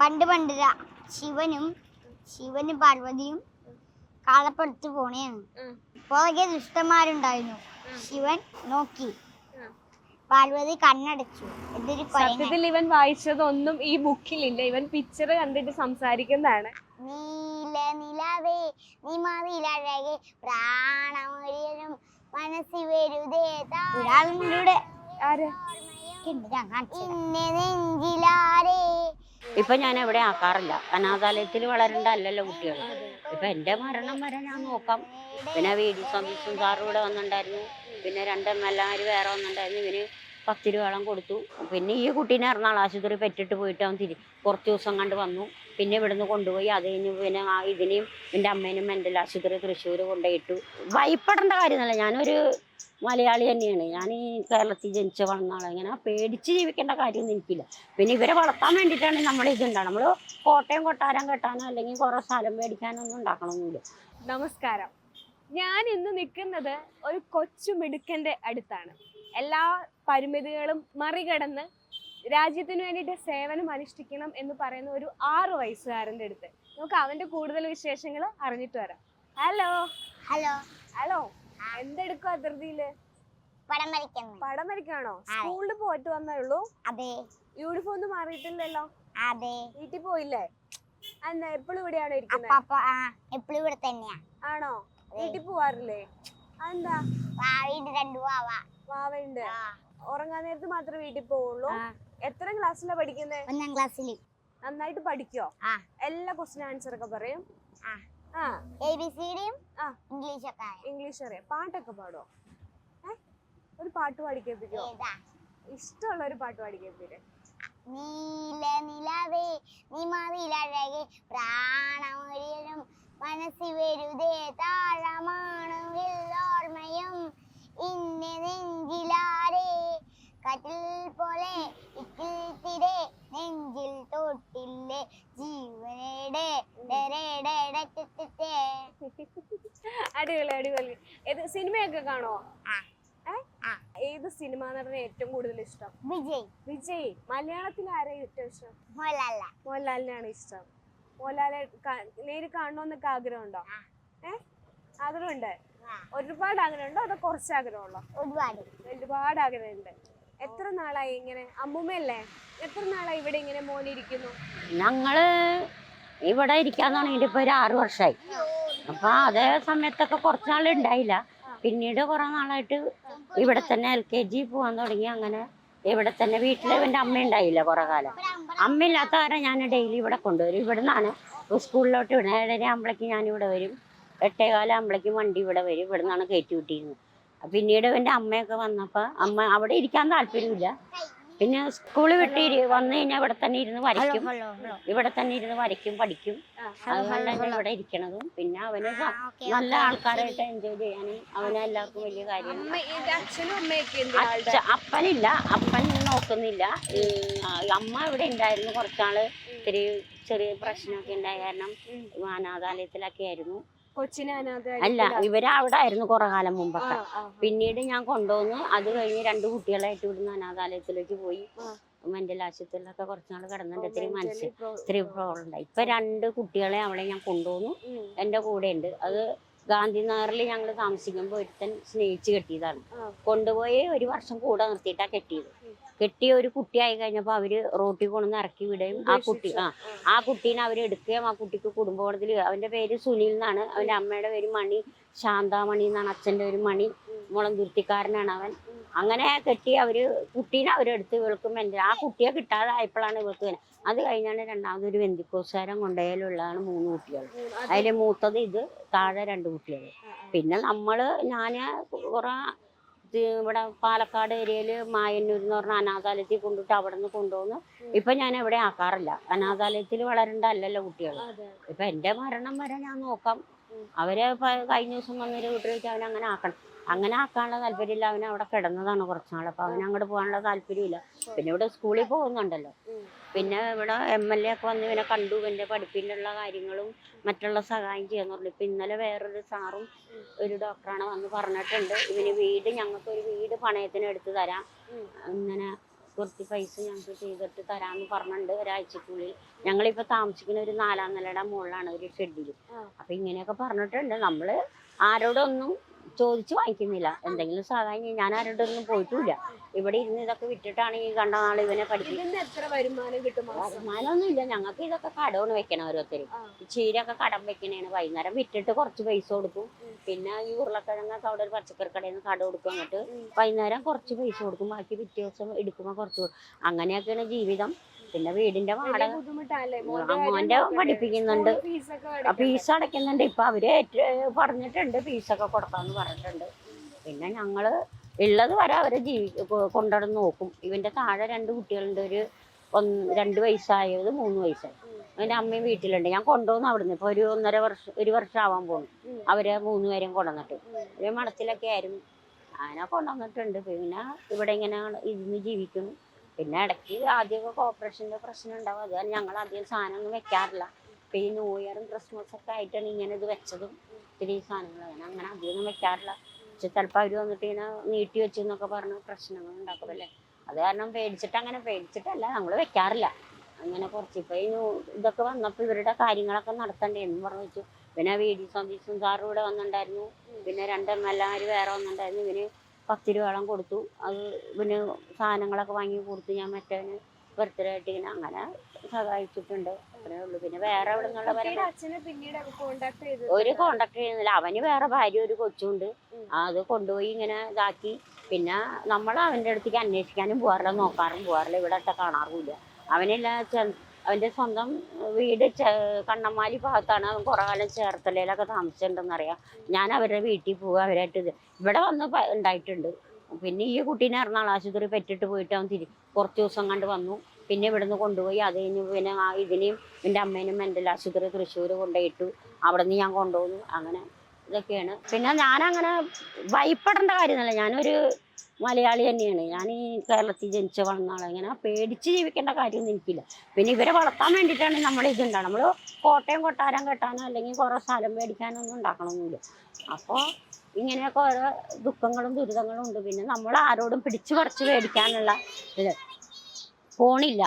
പണ്ട് പണ്ട് ശിവനും ശിവനും പാർവതിയും കാളപ്പടുത്ത് പോണേന്ന്. പുറകെ ദുഷ്ടന്മാരുണ്ടായിരുന്നു. ശിവൻ നോക്കി. പാർവതി കണ്ണടച്ചു. എന്തൊരു സത്യത്തിൽ ഇവൻ വായിച്ചതൊന്നും ഈ ബുക്കിലില്ല. ഇവൻ പിക്ചർ കണ്ടിട്ട് സംസാരിക്കുന്നതാണ്. നീല നിലവേ നീ മതിലഴകെ പ്രാണമൊരിയലും മനസ്സിൽ വരുതേ താഴെ ആര്? ഇന്നെ നെഞ്ചിലാരേ? ഇപ്പൊ ഞാൻ എവിടെ ആക്കാറില്ല. അനാഥാലയത്തിൽ വളരണ്ട അല്ലല്ലോ കുട്ടികൾ ഇപ്പൊ എന്റെ മരണം വരെ ഞാൻ നോക്കാം. പിന്നെ വി ഡി സ്വാമിസും സാറും ഇവിടെ വന്നിട്ടുണ്ടായിരുന്നു. പിന്നെ രണ്ട് എം എൽ എമാര് വേറെ വന്നിട്ടുണ്ടായിരുന്നു. ഇവന് പത്ത് രൂപയോളം കൊടുത്തു. പിന്നെ ഈ കുട്ടീനെ എറണാകുളം ആശുപത്രി പെറ്റിട്ട് പോയിട്ട് അവൻ തിരി കുറച്ച് ദിവസം കണ്ട് വന്നു. പിന്നെ ഇവിടുന്ന് കൊണ്ടുപോയി. അത് കഴിഞ്ഞ് പിന്നെ ഇതിനെയും എന്റെ അമ്മേനും മെന്റൽ ആശുപത്രി തൃശ്ശൂർ കൊണ്ടുപോയിട്ടു. ഭയപ്പെടേണ്ട കാര്യമൊന്നുമല്ല. ഞാനൊരു മലയാളി തന്നെയാണ്. ഞാൻ ഈ കേരളത്തിൽ ജനിച്ച വളർന്ന ആളെ ഇങ്ങനെ പേടിച്ച് ജീവിക്കേണ്ട കാര്യമൊന്നും എനിക്കില്ല. പിന്നെ ഇവരെ വളർത്താൻ വേണ്ടിയിട്ടാണ് നമ്മൾ ഇതുണ്ടാണ് നമ്മൾ കോട്ടയം കൊട്ടാരം കെട്ടാനോ അല്ലെങ്കിൽ കുറേ സ്ഥലം മേടിക്കാനോ ഒന്നും ഉണ്ടാക്കണമൊന്നുമില്ല. നമസ്കാരം. ഞാൻ ഇന്ന് നിൽക്കുന്നത് ഒരു കൊച്ചു മിടുക്കന്റെ അടുത്താണ്. എല്ലാ പരിമിതികളും മറികടന്ന് രാജ്യത്തിന് വേണ്ടിയിട്ട് സേവനം അനുഷ്ഠിക്കണം എന്ന് പറയുന്ന ഒരു ആറു വയസ്സുകാരന്റെ അടുത്ത്. നമുക്ക് അവന്റെ കൂടുതൽ വിശേഷങ്ങൾ അറിഞ്ഞിട്ട് വരാം. ഹലോ. ഹലോ. ഹലോ. എന്തെടുക്കും അതിർത്തിയിൽ? പടം വരയ്ക്കുന്നു. പടം വരയ്ക്കാണോ? സ്കൂളിൽ പോയിട്ട് വന്നേ ഉള്ളൂ? അതെ. യൂണിഫോം ഒന്നും മാറിയിട്ടില്ലല്ലോ? അതെ. വീട്ടിൽ പോയില്ലേ? എന്നാ എപ്പോഴും ഇവിടെയാണോ ഇരിക്കുന്നത് എപ്പോഴും ഇവിടെ തന്നെയാ. ആണോ? വീട്ടിൽ പോവാറില്ലേ? അതെന്താ? വാവിട്ട് രണ്ട് വാവ. വാവയുണ്ട്. ഉറങ്ങാൻ നേരത്ത് മാത്രമേ വീട്ടിൽ പോവുള്ളൂ. എത്ര ക്ലാസ്സിലാ പഠിക്കുന്നത് ഒന്നാം ക്ലാസ്സിൽ നന്നായിട്ട് പഠിക്കോ. എല്ലാ ക്വസ്റ്റ്യൻ ആൻസർ ഒക്കെ പറയും. ഇംഗ്ലീഷ് അറിയാം പാട്ടൊക്കെ പാടോ ഒരു പാട്ട് പാടി കേൾപ്പിക്കോ? ഇഷ്ടമുള്ള ഒരു പാട്ട് പാടി കേൾപ്പിക്കേ. നീല നിലവേ നീ മതിലഴകെ പ്രാണമൊരിയലും മനസ്സിൽ വരുതേ താഴമാണെങ്കിൽ ഓർമ്മയും ഇന്നെ നെഞ്ചിലാരേ കട്ടിൽ പോലെ ഇക്കിൽ തിരെ നെഞ്ചിൽ തൊട്ടില്ലേ ഡെറ്റെറ്റെ. അടിപൊളി അടിപൊളി. ഏത് സിനിമയൊക്കെ കാണോ ആ. ആ. ഏത് സിനിമ നടനെ ഏറ്റവും കൂടുതൽ ഇഷ്ടം? വിജയ്. വിജയ്. മലയാളത്തിൽ ആരെയും ഏറ്റവും ഇഷ്ടം? മോഹൻലാല മോഹൻലാലിനാണ് ഇഷ്ടം. മോഹൻലാലെ നേരി കാണണമെന്നൊക്കെ ആഗ്രഹമുണ്ടോ? ആ. ഏ? ആഗ്രഹമുണ്ട്? ഒരുപാട് ആഗ്രഹമുണ്ടോ? അതോ കുറച്ച് ആഗ്രഹമുള്ളോ? ഒരുപാട്. ഒരുപാട് ആഗ്രഹമുണ്ട്. എത്ര നാളായി ഇങ്ങനെ? അമ്മൂമ്മയല്ലേ? എത്ര നാളായി ഇവിടെ ഇങ്ങനെ മോനിരിക്കുന്നു ഞങ്ങൾ ഇവിടെ ഇരിക്കാൻ തുടങ്ങിയിട്ട് ഇപ്പൊ ഒരു ആറു വർഷമായി അപ്പൊ അതേ സമയത്തൊക്കെ കുറച്ച് നാൾ ഉണ്ടായില്ല പിന്നീട് കുറെ നാളായിട്ട് ഇവിടെ തന്നെ എൽ കെ ജി പോകാൻ തുടങ്ങി. അങ്ങനെ ഇവിടെ തന്നെ വീട്ടിൽ എന്റെ അമ്മ ഉണ്ടായില്ല കുറെ കാലം. അമ്മ ഇല്ലാത്ത ഞാൻ ഡെയിലി ഇവിടെ കൊണ്ടുവരും. ഇവിടെ നിന്നാണ് സ്കൂളിലോട്ട് വിടുന്നത്. ഏഴര ആകുമ്പോഴേക്കും ഇവിടെ വരും. എട്ടേകാലം ആകുമ്പോഴേക്കും വണ്ടി ഇവിടെ വരും. ഇവിടെ നിന്നാണ് കയറ്റി വിട്ടിരുന്നത്. പിന്നീട് എന്റെ അമ്മയൊക്കെ വന്നപ്പോൾ അമ്മ അവിടെ ഇരിക്കാൻ താല്പര്യമില്ല. പിന്നെ സ്കൂൾ വിട്ട് വന്നു കഴിഞ്ഞാൽ ഇവിടെ തന്നെ ഇരുന്ന് വരയ്ക്കും. ഇവിടെ തന്നെ ഇരുന്ന് വരയ്ക്കും പഠിക്കും. അതുകൊണ്ടാണ് ഇവിടെ ഇരിക്കണതും. പിന്നെ അവന് നല്ല ആൾക്കാരായിട്ട് എൻജോയ് ചെയ്യാനും അവന് എല്ലാവർക്കും വലിയ കാര്യമാണ്. അപ്പനില്ല. അപ്പൻ നോക്കുന്നില്ല. അമ്മ ഇവിടെ ഉണ്ടായിരുന്നു കുറച്ചാൾ. ഇത്തിരി ചെറിയ പ്രശ്നമൊക്കെ ഉണ്ടായ കാരണം അനാഥാലയത്തിലൊക്കെ ആയിരുന്നു. കൊച്ചിനെ അല്ല ഇവരവിടെ ആയിരുന്നു കുറെ കാലം മുമ്പൊക്കെ. പിന്നീട് ഞാൻ കൊണ്ടുവന്ന്. അത് കഴിഞ്ഞ് രണ്ട് കുട്ടികളായിട്ട് ഇവിടുന്ന് അനാഥാലയത്തിലേക്ക് പോയി. മെന്റൽ ആശുപത്രിയിലൊക്കെ കുറച്ചുനാൾ കിടന്നിട്ട് ഇത്രയും മനസ്സിൽ ഇത്രയും പ്രോബ്ലം ഉണ്ടായി ഇപ്പൊ രണ്ട് കുട്ടികളെ അവളെ ഞാൻ കൊണ്ടുവന്നു. എന്റെ കൂടെ ഉണ്ട് അത് ഗാന്ധിനഗറിൽ ഞങ്ങൾ താമസിക്കുമ്പോൾ ഒരുത്തൻ സ്നേഹിച്ച് കെട്ടിയതാണ്. കൊണ്ടുപോയി ഒരു വർഷം കൂടെ നിർത്തിയിട്ടാണ് കെട്ടിയത്. കെട്ടിയ ഒരു കുട്ടിയായി കഴിഞ്ഞപ്പോൾ അവർ റോട്ടിൽ കൊണ്ടുവന്ന് ഇറക്കി വിടുകയും ആ കുട്ടി ആ ആ കുട്ടീനെ അവർ എടുക്കുകയും ആ കുട്ടിക്ക് കുടുംബകോടതിയിൽ അവന്റെ പേര് സുനിൽ എന്നാണ്. അവന്റെ അമ്മയുടെ പേര് മണി ശാന്താമണി എന്നാണ് അച്ഛന്റെ ഒരു മണി. മുളന്തുരുത്തിക്കാരനാണ് അവൻ. അങ്ങനെ കെട്ടി അവർ കുട്ടീനെ അവരെടുത്ത് ഇവൾക്ക് മെന്റ ആ കുട്ടിയെ കിട്ടാതായപ്പോഴാണ് ഇവൾക്ക്. അത് കഴിഞ്ഞാണ് രണ്ടാമതൊരു വെന്തിക്കോസാരം കൊണ്ടുപോയാലുള്ളതാണ് മൂന്ന് കുട്ടികൾ അതിൽ മൂത്തത് ഇത് താഴെ രണ്ട് കുട്ടികൾ പിന്നെ നമ്മൾ ഞാൻ കുറെ ഇവിടെ പാലക്കാട് ഏരിയയിൽ മായന്നൂർ എന്ന് പറഞ്ഞ അനാഥാലയത്തിൽ കൊണ്ടിട്ട് അവിടെ നിന്ന് കൊണ്ടുവന്ന് ഇപ്പൊ ഞാൻ എവിടെ ആക്കാറില്ല. അനാഥാലയത്തിൽ വളരേണ്ട അല്ലല്ലോ കുട്ടികൾ ഇപ്പൊ എന്റെ മരണം വരെ ഞാൻ നോക്കാം. അവരെ കഴിഞ്ഞ ദിവസം വന്നൊരു വീട്ടിൽ വെച്ച് അവനെ അങ്ങനെ ആക്കണം. അങ്ങനെ ആക്കാനുള്ള താല്പര്യമില്ല. അവൻ അവിടെ കിടന്നതാണ് കുറച്ചുനാൾ അപ്പൊ അവൻ അങ്ങോട്ട് പോകാനുള്ള താല്പര്യമില്ല. പിന്നെ ഇവിടെ സ്കൂളിൽ പോകുന്നുണ്ടല്ലോ. പിന്നെ ഇവിടെ എം എൽ എ ഒക്കെ വന്ന് ഇവനെ കണ്ടു. ഇവന്റെ പഠിപ്പിനുള്ള കാര്യങ്ങളും മറ്റുള്ള സഹായം ചെയ്യാന്ന് പറഞ്ഞു. ഇപ്പൊ ഇന്നലെ വേറൊരു സാറും ഒരു ഡോക്ടറാണ് വന്ന് പറഞ്ഞിട്ടുണ്ട്. ഇവന് വീട് ഞങ്ങൾക്ക് ഒരു വീട് പണയത്തിന് എടുത്ത് തരാം. ഇങ്ങനെ കുറച്ച് പൈസ ഞങ്ങൾക്ക് ചെയ്തിട്ട് തരാമെന്ന് പറഞ്ഞിട്ടുണ്ട് ഒരാഴ്ചക്കുള്ളിൽ. ഞങ്ങളിപ്പോൾ താമസിക്കുന്ന ഒരു നാലാം നിലയുടെ മുകളിലാണ് ഒരു ഷെഡിൽ അപ്പോൾ അപ്പം ഇങ്ങനെയൊക്കെ പറഞ്ഞിട്ടുണ്ട്. നമ്മൾ ആരോടൊന്നും ചോദിച്ച് വാങ്ങിക്കുന്നില്ല. എന്തെങ്കിലും സാധാരണ ഞാൻ ആരുടെ ഒന്നും പോയിട്ടില്ല. ഇവിടെ ഇരുന്ന് ഇതൊക്കെ വിട്ടിട്ടാണ് ഈ കണ്ട നാൾ ഇവനെ പഠിപ്പിക്കുന്നത് ഇതിന്ന് എത്ര വരുമാനം കിട്ടും മാസം? വരുമാനമൊന്നുമില്ല. ഞങ്ങൾക്ക് ഇതൊക്കെ കടമാണ് വെക്കണം ഓരോരുത്തർ ആ. ചീരൊക്കെ കടം വെക്കണേണ്. വൈകുന്നേരം വിറ്റിട്ട് കുറച്ച് പൈസ കൊടുക്കും. പിന്നെ ഈ ഉരുളക്കിഴങ്ങൊക്കെ അവിടെ ഒരു പച്ചക്കറി കടയിൽ നിന്ന് കട കൊടുക്കും എന്നിട്ട് വൈകുന്നേരം കുറച്ച് പൈസ കൊടുക്കും. ബാക്കി പിറ്റേ ദിവസം എടുക്കുമ്പോൾ കുറച്ച് കൊടുക്കും. അങ്ങനെയൊക്കെയാണ് ജീവിതം. പിന്നെ വീടിന്റെ വാടക മോന്റെ പഠിപ്പിക്കുന്നുണ്ട്. ഫീസ് അടയ്ക്കുന്നുണ്ട്. ഇപ്പൊ അവർ പറഞ്ഞിട്ടുണ്ട് ഫീസൊക്കെ കൊടുക്കാന്ന് പറഞ്ഞിട്ടുണ്ട്. പിന്നെ ഞങ്ങൾ ഉള്ളത് വരെ അവരെ ജീവി കൊണ്ടുവന്ന് നോക്കും. ഇവന്റെ താഴെ രണ്ട് കുട്ടികളുണ്ട്. ഒരു ഒന്ന് രണ്ട് വയസ്സായത് മൂന്ന് വയസ്സായി. അവന്റെ അമ്മയും വീട്ടിലുണ്ട്. ഞാൻ കൊണ്ടുപോകുന്നു അവിടുന്ന്. ഇപ്പൊ ഒരു ഒന്നര വർഷം ഒരു വർഷം ആവാൻ പോകും അവരെ മൂന്ന് പേരെയും കൊണ്ടുവന്നിട്ട്. ഒരു മഠത്തിലൊക്കെ ആയിരുന്നു. അങ്ങനെ കൊണ്ടുവന്നിട്ടുണ്ട്. പിന്നെ ഇവിടെ ഇങ്ങനെ ഇരുന്ന് ജീവിക്കുന്നു. പിന്നെ ഇടയ്ക്ക് ആദ്യമൊക്കെ കോപ്പറേഷന്റെ പ്രശ്നം ഉണ്ടാവും. അത് കാരണം ഞങ്ങൾ അധികം സാധനമൊന്നും വെക്കാറില്ല. ഇപ്പം ഈ ന്യൂ ഇയറും ക്രിസ്മസ് ഒക്കെ ആയിട്ടാണ് ഇങ്ങനെ ഇത് വെച്ചതും ഇത്തിരി സാധനങ്ങൾ. അങ്ങനെ അങ്ങനെ അധികമൊന്നും വെക്കാറില്ല. പക്ഷെ ചിലപ്പോൾ അവർ വന്നിട്ട് ഇങ്ങനെ നീട്ടി വെച്ചു എന്നൊക്കെ പറഞ്ഞ് പ്രശ്നങ്ങൾ ഉണ്ടാക്കുമല്ലേ അത് കാരണം പേടിച്ചിട്ട് അങ്ങനെ പേടിച്ചിട്ടല്ല നമ്മൾ വെക്കാറില്ല. അങ്ങനെ കുറച്ച് ഇപ്പൊ ഈ ഇതൊക്കെ വന്നപ്പോൾ ഇവരുടെ കാര്യങ്ങളൊക്കെ നടത്തണ്ടേ എന്ന് പറഞ്ഞു വെച്ചു. പിന്നെ വി ഡി സതീശൻ സാറും ഇവിടെ വന്നിട്ടുണ്ടായിരുന്നു. പിന്നെ രണ്ട് എം എൽ എമാർ വേറെ വന്നിട്ടുണ്ടായിരുന്നു. ഇവന് പത്ത് രൂപയോളം കൊടുത്തു. അത് പിന്നെ സാധനങ്ങളൊക്കെ വാങ്ങി കൊടുത്തു. ഞാൻ മറ്റവന് ബർത്ത്ഡേ ആയിട്ട് ഇങ്ങനെ അങ്ങനെ സഹായിച്ചിട്ടുണ്ട്. അത്രേ ഉള്ളൂ. പിന്നെ വേറെ എവിടെ നിന്നുള്ള ഒരു കോണ്ടാക്ട് ചെയ്യുന്നില്ല. അവന് വേറെ ഭാര്യ ഒരു കൊച്ചുണ്ട്. അത് കൊണ്ടുപോയി ഇങ്ങനെ ഇതാക്കി. പിന്നെ നമ്മൾ അവന്റെ അടുത്തേക്ക് അന്വേഷിക്കാനും പോകാറില്ല. നോക്കാറും പോകാറില്ല. ഇവിടെ കാണാറുമില്ല. അവനെല്ലാം അവന്റെ സ്വന്തം വീട് കണ്ണമ്മാലി ഭാഗത്താണ് അവൻ കുറേ കാലം ചേർത്തലയിലൊക്കെ താമസിച്ചിട്ടുണ്ടെന്നറിയാം. ഞാൻ അവരുടെ വീട്ടിൽ പോവുക അവരായിട്ട് ഇവിടെ വന്ന് ഉണ്ടായിട്ടുണ്ട്. പിന്നെ ഈ കുട്ടീനെ എറണാകുളം ആശുപത്രി പെറ്റിട്ട് പോയിട്ട് അവൻ തിരി കുറച്ച് ദിവസം കണ്ട് വന്നു. പിന്നെ ഇവിടുന്ന് കൊണ്ടുപോയി അത് കഴിഞ്ഞ് പിന്നെ ആ ഇതിനെയും എന്റെ അമ്മേനും മെന്റൽ ആശുപത്രി തൃശ്ശൂർ കൊണ്ടുപോയിട്ടു. അവിടെ നിന്ന് ഞാൻ കൊണ്ടുപോകുന്നു അങ്ങനെ ഇതൊക്കെയാണ്. പിന്നെ ഞാനങ്ങനെ ഭയപ്പെടേണ്ട കാര്യമൊന്നുമില്ല. ഞാനൊരു മലയാളി തന്നെയാണ്. ഞാൻ ഈ കേരളത്തിൽ ജനിച്ച വളർന്ന ആളാണ് ഇങ്ങനെ പേടിച്ച് ജീവിക്കേണ്ട കാര്യമൊന്നും എനിക്കില്ല. പിന്നെ ഇവരെ വളർത്താൻ വേണ്ടിയിട്ടാണ് നമ്മൾ ഇതുണ്ടാണ് നമ്മൾ കോട്ടയം കൊട്ടാരം കെട്ടാനോ അല്ലെങ്കിൽ കുറേ സ്ഥലം മേടിക്കാനോ ഒന്നും ഉണ്ടാക്കണമൊന്നുമില്ല. അപ്പോൾ ഇങ്ങനെയൊക്കെ ഓരോ ദുഃഖങ്ങളും ദുരിതങ്ങളും ഉണ്ട്. പിന്നെ നമ്മൾ ആരോടും പിടിച്ചു പറിച്ച് മേടിക്കാനുള്ള ഇത് പോണില്ല.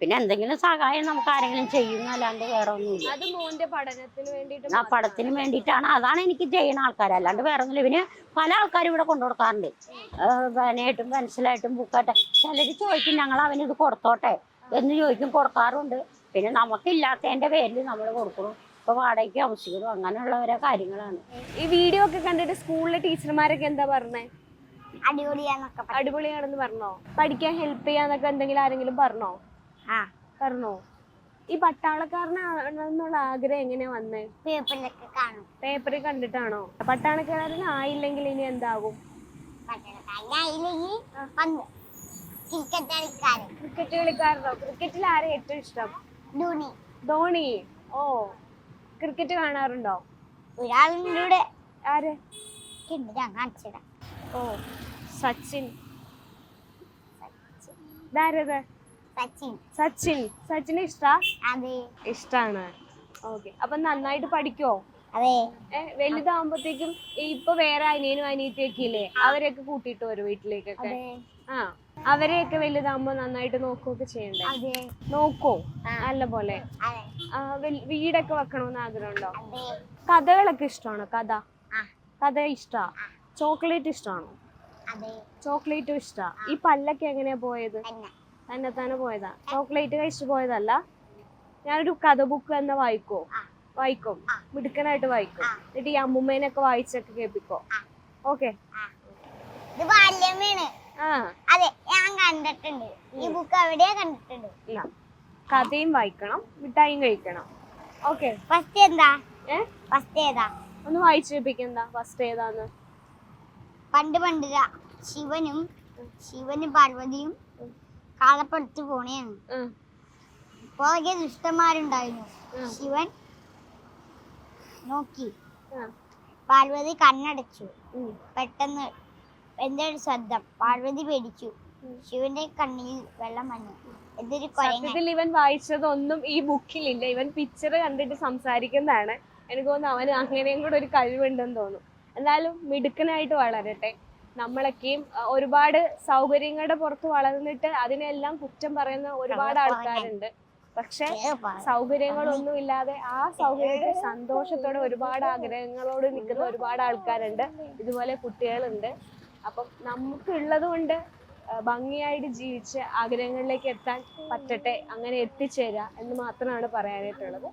പിന്നെ എന്തെങ്കിലും സഹായം നമുക്ക് ആരെങ്കിലും ചെയ്യുന്നല്ലാണ്ട് വേറെ ഒന്നുമില്ല. അത് മോന്റെ പഠനത്തിന് വേണ്ടിട്ട് ആ പടത്തിന് വേണ്ടിയിട്ടാണ്. അതാണ് എനിക്ക് ചെയ്യുന്ന ആൾക്കാർ അല്ലാണ്ട് വേറെ ഒന്നുമില്ല. പിന്നെ പല ആൾക്കാരും ഇവിടെ കൊണ്ടു കൊടുക്കാറുണ്ട്. പേനയായിട്ടും പെൻസിലായിട്ടും ബുക്കായിട്ട് ചിലർ ചോദിക്കും ഞങ്ങൾ അവന് ഇത് കൊടുത്തോട്ടെ? എന്ന് ചോദിക്കും. കൊടുക്കാറുണ്ട്. പിന്നെ നമുക്കില്ലാത്തതിന്റെ പേരിൽ നമ്മൾ കൊടുക്കണം ഇപ്പൊ വാടകയ്ക്ക് ആവശ്യങ്ങളും അങ്ങനെയുള്ള ഓരോ കാര്യങ്ങളാണ്. ഈ വീഡിയോ ഒക്കെ കണ്ടിട്ട് സ്കൂളിലെ ടീച്ചർമാരൊക്കെ എന്താ പറഞ്ഞേ? അടിപൊളിയാണെന്നൊക്കെ അടിപൊളിയാണെന്ന് പറഞ്ഞോ? പഠിക്കാൻ ഹെൽപ്പ് ചെയ്യാന്നൊക്കെ എന്തെങ്കിലും ആരെങ്കിലും പറഞ്ഞോ? ആ. പറഞ്ഞോ. ഈ പട്ടാളക്കാരനാണെന്നുള്ള ആഗ്രഹം എങ്ങനെയാ വന്നേ? പേപ്പറിലൊക്കെ കാണും. പേപ്പറിൽ കണ്ടിട്ടാണോ? പട്ടാളക്കാരനായില്ലെങ്കിൽ ഇനി എന്താകും? ക്രിക്കറ്റ് കളിക്കാരനോ? ക്രിക്കറ്റിൽ ആരെ ഏറ്റവും ഇഷ്ടം? ധോണി. ധോണി? ഓ. ക്രിക്കറ്റ് കാണാറുണ്ടോ? ഒരാളിലൂടെ. ആര്? ഓ. സച്ചിൻ. ഇതാരത്? സച്ചിൻ. സച്ചിൻ. സച്ചിനെ ഇഷ്ടാ? അതെ. ഇഷ്ടാണ്. ഓക്കെ. അപ്പൊ നന്നായിട്ട് പഠിക്കോ? അതെ. വലുതാകുമ്പോഴത്തേക്കും ഇപ്പൊ വേറെ അനിയനും അനിയത്തിയൊക്കെ ഇല്ലേ അവരെയൊക്കെ കൂട്ടിയിട്ട് വരും വീട്ടിലേക്കൊക്കെ. ആ അവരെയൊക്കെ വലുതാകുമ്പോ നന്നായിട്ട് നോക്കുകയൊക്കെ ചെയ്യണ്ടേ? നോക്കോ. നല്ല പോലെ. വീടൊക്കെ വെക്കണമെന്ന് ആഗ്രഹമുണ്ടോ? കഥകളൊക്കെ ഇഷ്ടമാണോ കഥ. കഥ ഇഷ്ടാ? ചോക്ലേറ്റ് ഇഷ്ടമാണോ ചോക്ലേറ്റും ഇഷ്ടാ? ഈ പല്ലൊക്കെ എങ്ങനെയാ പോയത്? തന്നെ തന്നെ പോയതാ. ചോക്ലേറ്റ് കഴിച്ചു പോയതല്ല. ഞാനൊരു കഥ ബുക്ക് തന്നെ വായിക്കോ? വായിക്കും. മിടുക്കനായിട്ട് വായിക്കും. എന്നിട്ട് ഈ അമ്മുമ്മേനൊക്കെ വായിച്ചൊക്കെ കേൾപ്പിക്കോ. ഓക്കെ ഇത് ബാല്യമേണ് അതെ ഞാൻ കണ്ടിട്ടുണ്ട്. ഈ ബുക്ക് എവിടെയാ കണ്ടിട്ടുണ്ട്. കഥയും വായിക്കണം മിഠായിയും കഴിക്കണം. ഓക്കെ ഫസ്റ്റ് എന്താ ഫസ്റ്റ് ഏതാ? ഒന്ന് വായിച്ചു കേൾപ്പിക്കെന്താ ഫസ്റ്റ് ഏതാന്ന്? പണ്ട് പണ്ട് ശിവനും ശിവനും പാർവതിയും കാളപ്പടുത്ത് പോണേന്ന് പുറകെ ദുഷ്ടന്മാരുണ്ടായിരുന്നു ശിവൻ നോക്കി. പാർവതി കണ്ണടച്ചു. പെട്ടെന്ന് എന്തൊരു ശബ്ദം. പാർവതി പേടിച്ചു. ശിവന്റെ കണ്ണിൽ വെള്ളം വന്നു. എന്തൊരു സത്യത്തിൽ ഇവൻ വായിച്ചതൊന്നും ഈ ബുക്കിലില്ല. ഇവൻ പിക്ചർ കണ്ടിട്ട് സംസാരിക്കുന്നതാണ്. എനിക്ക് തോന്നുന്നു അവന് അങ്ങനെയും കൂടെ ഒരു കഴിവുണ്ടെന്ന് തോന്നുന്നു എന്തായാലും മിടുക്കനായിട്ട് വളരട്ടെ. നമ്മളൊക്കെയും ഒരുപാട് സൗകര്യങ്ങളുടെ പുറത്ത് വളർന്നിട്ട് അതിനെല്ലാം കുറ്റം പറയുന്ന ഒരുപാട് ആൾക്കാരുണ്ട്. പക്ഷെ സൗകര്യങ്ങളൊന്നും ഇല്ലാതെ ആ സൗകര്യത്തെ സന്തോഷത്തോടെ ഒരുപാട് ആഗ്രഹങ്ങളോട് നിൽക്കുന്ന ഒരുപാട് ആൾക്കാരുണ്ട്. ഇതുപോലെ കുട്ടികളുണ്ട്. അപ്പം നമുക്ക് ഉള്ളത് കൊണ്ട് ഭംഗിയായിട്ട് ജീവിച്ച് ആഗ്രഹങ്ങളിലേക്ക് എത്താൻ പറ്റട്ടെ അങ്ങനെ എത്തിച്ചേരുക എന്ന് മാത്രമാണ് പറയാനായിട്ടുള്ളത്.